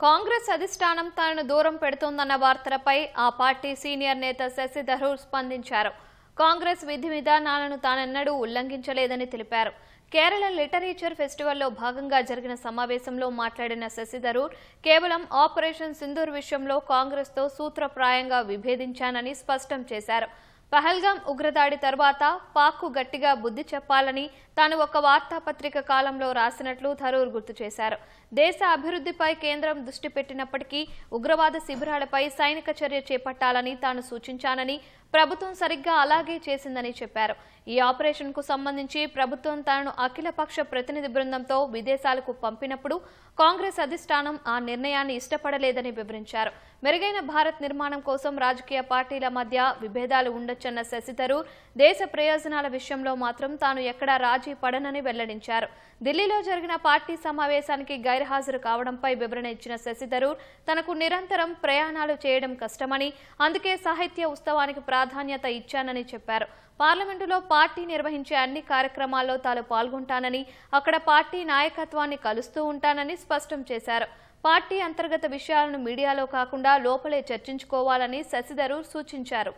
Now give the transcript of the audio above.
కాంగ్రెస్ అధిష్టానం తనను దూరం పెడుతోందన్న వార్తలపై ఆ పార్టీ సీనియర్ నేత శశి థరూర్ స్పందించారు. కాంగ్రెస్ విధి విధానాలను తానెన్నడూ ఉల్లంఘించలేదని తెలిపారు. కేరళ లిటరేచర్ ఫెస్టివల్లో భాగంగా జరిగిన సమావేశంలో మాట్లాడిన శశి థరూర్ కేవలం ఆపరేషన్ సింధూర్ విషయంలో కాంగ్రెస్తో సూత్రప్రాయంగా విభేదించానని స్పష్టం చేశారు. పహల్గాం ఉగ్రదాడి తర్వాత పాక్కు గట్టిగా బుద్ధి చెప్పాలని తాను ఒక వార్తాపత్రిక కాలంలో రాసినట్లు థరూర్ గుర్తు చేశారు. దేశ అభివృద్ధిపై కేంద్రం దృష్టి పెట్టినప్పటికీ ఉగ్రవాద శిబిరాలపై సైనిక చర్య చేపట్టాలని తాను సూచించానని ప్రభుత్వం సరిగ్గా అలాగే చేసిందని చెప్పారు. ఈ ఆపరేషన్కు సంబంధించి ప్రభుత్వం తనను అఖిలపక్ష ప్రతినిధి బృందంతో విదేశాలకు పంపినప్పుడు కాంగ్రెస్ అధిష్టానం ఆ నిర్ణయాన్ని ఇష్టపడలేదని వివరించారు. మెరుగైన భారత్ నిర్మాణం కోసం రాజకీయ పార్టీల మధ్య విభేదాలు ఉండొచ్చు శశి థరూర్ దేశ ప్రయోజనాల విషయంలో మాత్రం తాను ఎక్కడా రాజీ పడనని వెల్లడించారు. ఢిల్లీలో జరిగిన పార్టీ సమావేశానికి గైర్హాజరు కావడంపై వివరణ ఇచ్చిన శశిథరూర్ తనకు నిరంతరం ప్రయాణాలు చేయడం కష్టమని అందుకే సాహిత్య ఉత్సవానికి ప్రాధాన్యత ఇచ్చానని చెప్పారు. పార్లమెంటులో పార్టీ నిర్వహించే అన్ని కార్యక్రమాల్లో తాను పాల్గొంటానని అక్కడ పార్టీ నాయకత్వాన్ని కలుస్తూ ఉంటానని స్పష్టం చేశారు. పార్టీ అంతర్గత విషయాలను మీడియాలో కాకుండా లోపలే చర్చించుకోవాలని శశిధరూర్ సూచించారు.